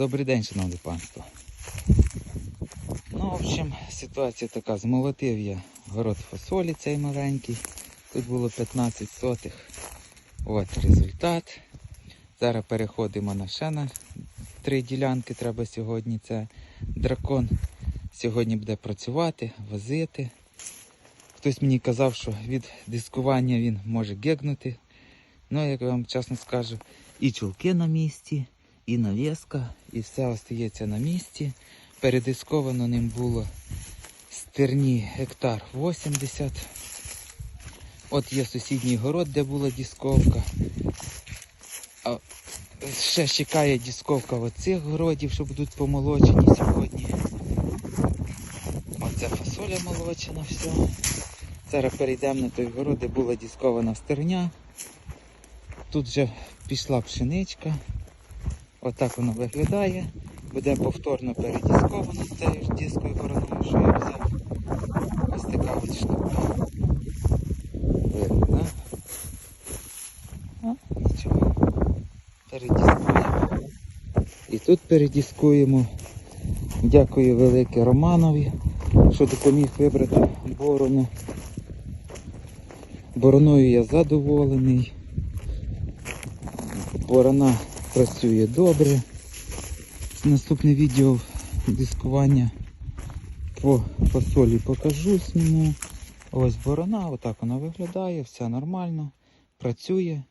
Добрий день, шановне панство. Ну, в общем, ситуація така. Змолотив я город фасолі цей маленький. Тут було 15 сотих. От результат. Зараз переходимо на ще на три ділянки треба сьогодні. Це дракон сьогодні буде працювати, возити. Хтось мені казав, що від дискування він може гегнути. Ну, як я вам чесно скажу, і чулки на місці, і навіска, і все остається на місці. Передисковано ним було стерні гектар 80. От є сусідній город, де була дисковка. А ще чекає дисковка оцих городів, що будуть помолочені сьогодні. Оце фасоля молочена, все. Зараз перейдемо на той город, де була дискована стерня. Тут вже пішла пшеничка. Отак воно виглядає. Буде повторно передісковано з цією ж дискою бороною, що я взяв. Ось така от штука. Видно, да? Нічого. Передіскуємо. І тут передіскуємо. Дякую велике Романові, що допоміг вибрати борону. Бороною я задоволений. Борона працює добре. Наступне відео дискування по фасолі покажу зніму. Ось борона, отак вона виглядає, все нормально, працює.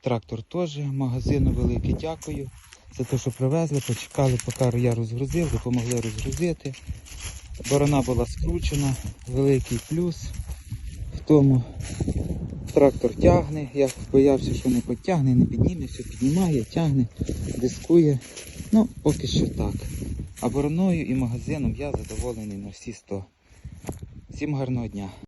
Трактор теж, магазину велике дякую за те, що привезли, почекали, поки я розгрузив, допомогли розгрузити. Борона була скручена, великий плюс в тому. Трактор тягне, я боявся, що не потягне, не підніме, все піднімає, тягне, дискує. Ну, поки що так. А бороною і магазином я задоволений на всі 100. Всім гарного дня.